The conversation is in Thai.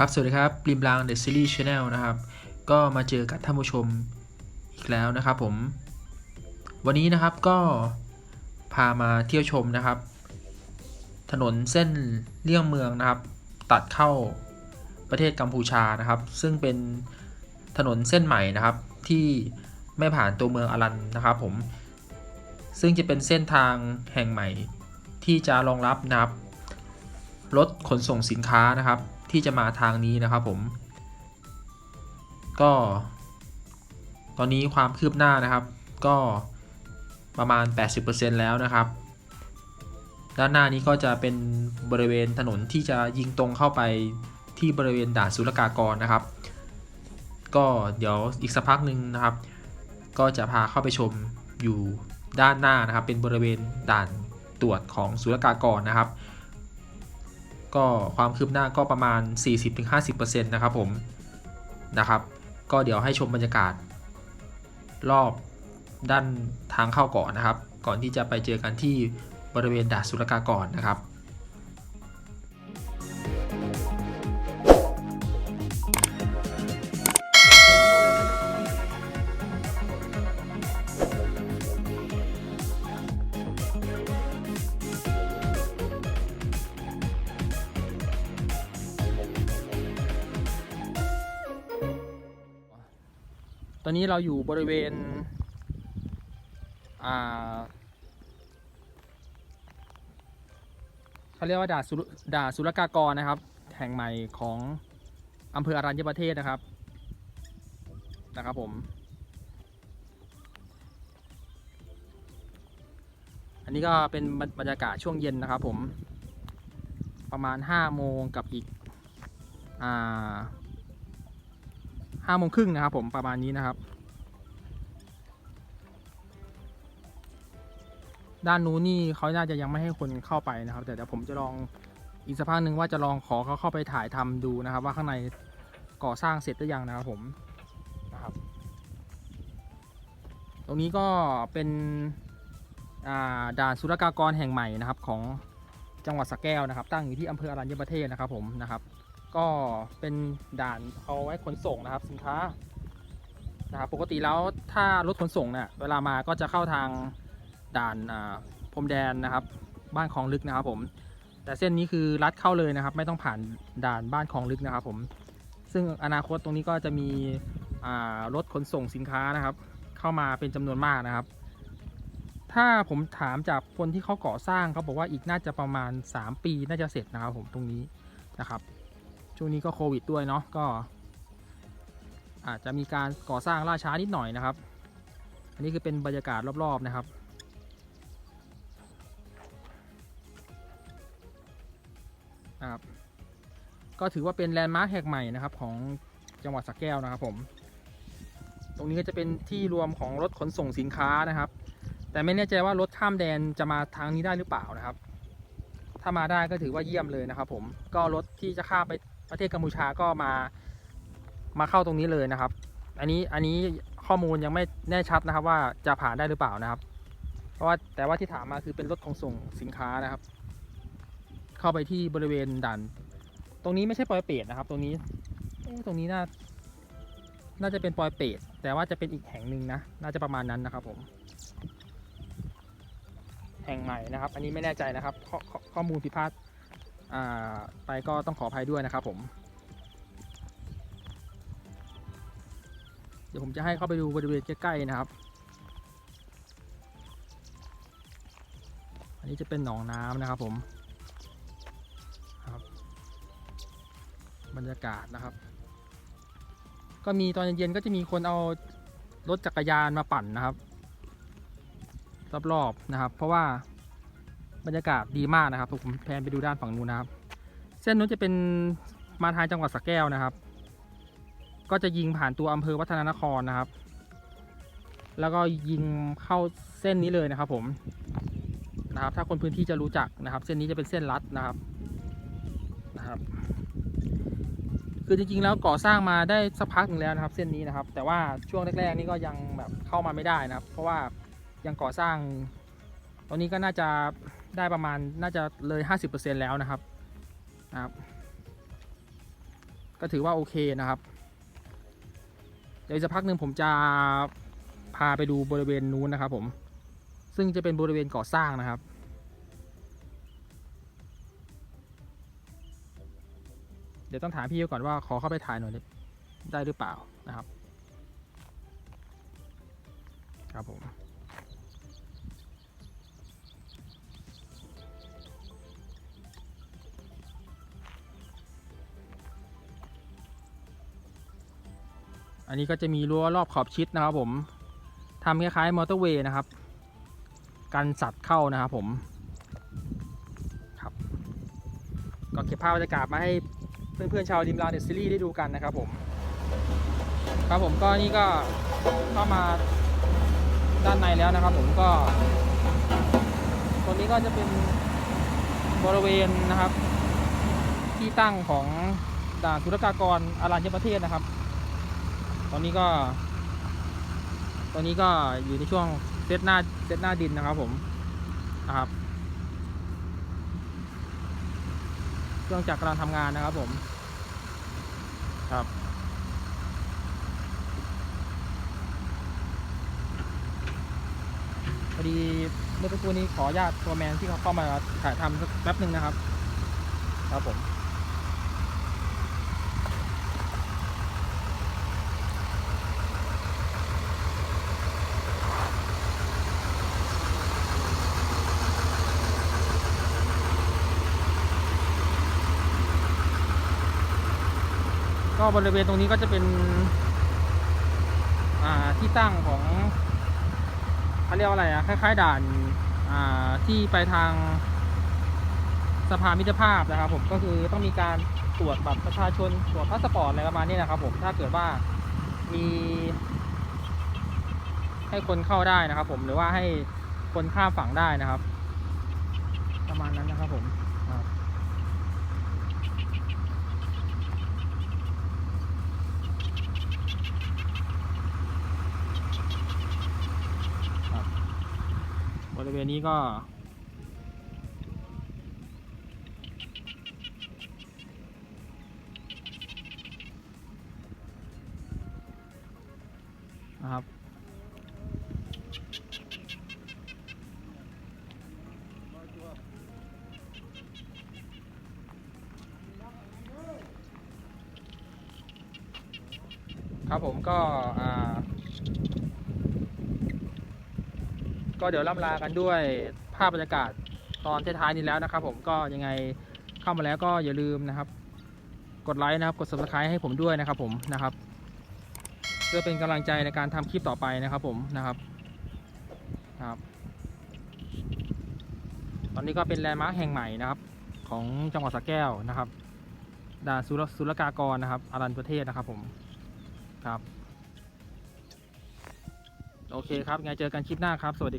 ครับ สวัสดีครับริมราง The Series Channel นะครับ ก็มาเจอกับท่านผู้ชมอีกแล้วนะครับผม วันนี้นะครับก็พามาเที่ยวชมนะครับ ถนนเส้นเลี่ยงเมืองนะครับ ตัดเข้าประเทศกัมพูชานะครับ ซึ่งเป็นถนนเส้นใหม่นะครับ ที่ไม่ผ่านตัวเมืองอรันนะครับผม ซึ่งจะเป็นเส้นทางแห่งใหม่ที่จะรองรับนะครับรถขนส่งสินค้านะครับ ที่จะมาทางนี้นะครับผม ก็ ตอนนี้ความคืบหน้านะครับ ก็ประมาณ 80%แล้วนะครับ ด้านหน้านี้ก็จะเป็นบริเวณถนนที่จะยิงตรงเข้าไปที่บริเวณด่านศุลกากรนะครับ ก็เดี๋ยวอีกสักพักหนึ่งนะครับ ก็จะพาเข้าไปชมอยู่ด้านหน้านะครับ เป็นบริเวณด่านตรวจของศุลกากรนะครับ ก็ความคืบหน้าก็ประมาณ 40-50%นะครับผมนะครับ ก็เดี๋ยวให้ชมบรรยากาศ รอบด้านทางเข้าเกาะนนะครับ ก่อนที่จะไปเจอกันที่บริเวณด่านศุรกากรนะครับ ตอนนี้เราอยู่บริเวณอ่าเขาเรียกว่าด่าสุรด่านศุลกากรนะครับ แห่งใหม่ของอำเภออรัญญประเทศนะครับนะครับผม อันนี้ก็เป็นบรรบรรยากาศช่วงเย็นนะครับผมประมาณ5โมงกับอีกอ่า ห้าโมงครึ่งนะครับผมประมาณนี้นะครับ ด้านนู้นนี่เขาน่าจะยังไม่ให้คนเข้าไปนะครับ แต่เดี๋ยวผมจะลองอีกสักพักหนึ่งว่าจะลองขอเขาเข้าไปถ่ายทำดูนะครับ ว่าข้างในก่อสร้างเสร็จหรือยังนะครับผมนะครับ ตรงนี้ก็เป็นด่านศุลกากรแห่งใหม่นะครับของจังหวัดสระแก้วนะครับ ตั้งอยู่ที่อำเภออรัญญประเทศนะครับผมนะครับ ก็เป็นด่านเอาไว้ขนส่งนะครับสินค้านะครับปกติแล้วถ้ารถขนส่งเนี่ยเวลามาก็จะเข้าทางด่านพรมแดนนะครับ บ้านคลองลึกนะครับผม แต่เส้นนี้คือลัดเข้าเลยนะครับ ไม่ต้องผ่านด่านบ้านคลองลึกนะครับ ผม ซึ่งอนาคตตรงนี้ก็จะมีรถขนส่งสินค้านะครับ เข้ามาเป็นจำนวนมากนะครับ ถ้าผมถามจากคนที่เขาก่อสร้างเขาบอกว่าอีกน่าจะประมาณ 3 ปีน่าจะเสร็จนะครับผมตรงนี้นะครับ ช่วงนี้ก็โควิดด้วยเนาะก็ อาจจะมีการก่อสร้างล่าช้านิดหน่อยนะครับ อันนี้คือเป็นบรรยากาศรอบๆนะครับครับก็ถือว่าเป็นแลนด์มาร์คแห่งใหม่นะครับ ของจังหวัดสระแก้วนะครับผม ตรงนี้ก็จะเป็นที่รวมของรถขนส่งสินค้านะครับ แต่ไม่แน่ใจว่ารถข้ามแดนจะมาทางนี้ได้หรือเปล่านะครับ ถ้ามาได้ก็ถือว่าเยี่ยมเลยนะครับ ผมก็รถที่จะข้ามไป ประเทศกัมพูชาก็มามาเข้าตรงนี้เลยนะครับ อันนี้อันนี้ข้อมูลยังไม่แน่ชัดนะครับ ว่าจะผ่านได้หรือเปล่านะครับ เพราะว่าแต่ว่าที่ถามมาคือเป็นรถขนส่งสินค้านะครับ เข้าไปที่บริเวณด่าน ตรงนี้ไม่ใช่ปอยเปรตนะครับ ตรงนี้ตรงนี้น่า น่าจะเป็นปอยเปรตแต่ว่าจะเป็นอีกแห่งหนึ่งนะน่าจะประมาณนั้นนะครับ ผม แห่งใหม่นะครับ อันนี้ไม่แน่ใจนะครับ ข้อข้อข้อมูลผิดพลาด ไปก็ต้องขออภัยด้วยนะครับผม เดี๋ยวผมจะให้เข้าไปดูบริเวณใกล้ๆนะครับ อันนี้จะเป็นหนองน้ำนะครับผมครับ บรรยากาศนะครับ ก็มีตอนเย็นๆก็จะมีคนเอารถจักรยานมาปั่นนะครับ รอบๆนะครับ เพราะว่า บรรยากาศดีมากนะครับผมแพนไปดูด้านฝั่งนู้นนะครับ เส้นนู้นจะเป็นมาทางจังหวัดสระแก้วนะครับ ก็จะยิงผ่านตัวอำเภอวัฒนานครนะครับ แล้วก็ยิงเข้าเส้นนี้เลยนะครับผมนะครับ ถ้าคนพื้นที่จะรู้จักนะครับ เส้นนี้จะเป็นเส้นลัดนะครับนะครับคือจริงๆแล้วก่อสร้างมาได้สักพักหนึ่งแล้วนะครับ เส้นนี้นะครับ แต่ว่าช่วงแรกๆนี่ก็ยังแบบเข้ามาไม่ได้นะครับ เพราะว่ายังก่อสร้างตอนนี้ก็น่าจะ ได้ประมาณน่าจะเลย 50%แล้วนะครับนะครับ ก็ถือว่าโอเคนะครับ เดี๋ยวสักพักหนึ่งผมจะพาไปดูบริเวณนู้นนะครับผม ซึ่งจะเป็นบริเวณก่อสร้างนะครับเดี๋ยวต้องถามพี่ก่อนว่าขอเข้าไปถ่ายหน่อยได้หรือเปล่านะครับ ครับผม อันนี้ก็จะมีรั้วรอบขอบชิดนะครับ ผมทำคล้ายๆมอเตอร์เวย์นะครับ กันสัตว์เข้านะครับผมครับ ก็เก็บภาพบรรยากาศมาให้เพื่อนๆชาวดิมลาเดซีรีส์ได้ดูกันนะครับผม ครับผมก็นี่ก็เข้ามาด้านในแล้วนะครับ ผมก็ตรงนี้ก็จะเป็นบริเวณนะครับ ที่ตั้งของด่านศุลกากรอารัญญประเทศนะครับ ตอนนี้ก็ ตอนนี้ก็อยู่ในช่วงเซตหน้าเซตหน้าดินนะครับผมนะครับเครื่องจักรกำลังทำงานนะครับผม ครับ พอดีเมื่อสักครู่นี้ขออนุญาตตัวแมนที่เขาเข้ามาถ่ายทำสักแป๊บหนึ่งนะครับ ครับผม บริเวณตรงนี้ก็จะเป็นที่ตั้งของเขาเรียกว่าอะไรอะคล้ายๆด่านาที่ไปทางสภามิตรภาพนะครับ ผมก็คือต้องมีการตรวจบัตรประชาชนตรวจพาสปอร์ตอะไรประมาณนี้นะครับ ผมถ้าเกิดว่ามีให้คนเข้าได้นะครับ ผมหรือว่าให้คนข้ามฝั่งได้นะครับ ประมาณนั้นนะครับผมครับ บริเวณนี้ก็ นะครับ ครับผมก็อ่า ก็เดี๋ยวล่ำลากันด้วยภาพบรรยากาศตอนท้ายๆนี้แล้วนะครับ ผมก็ยังไงเข้ามาแล้วก็อย่าลืมนะครับ กดไลค์นะครับกด subscribe ให้ผมด้วยนะครับ ผมนะครับ เพื่อเป็นกำลังใจในการทำคลิปต่อไปนะครับ ผมนะครับครับ ตอนนี้ก็เป็นแลนด์มาร์คแห่งใหม่นะครับ ของจังหวัดสระแก้วนะครับด่านศุลศุลกากรนะครับอารันประเทศนะครับ ผมครับ โอเคครับไงเจอกันคลิปหน้าครับ สวัสดีครับ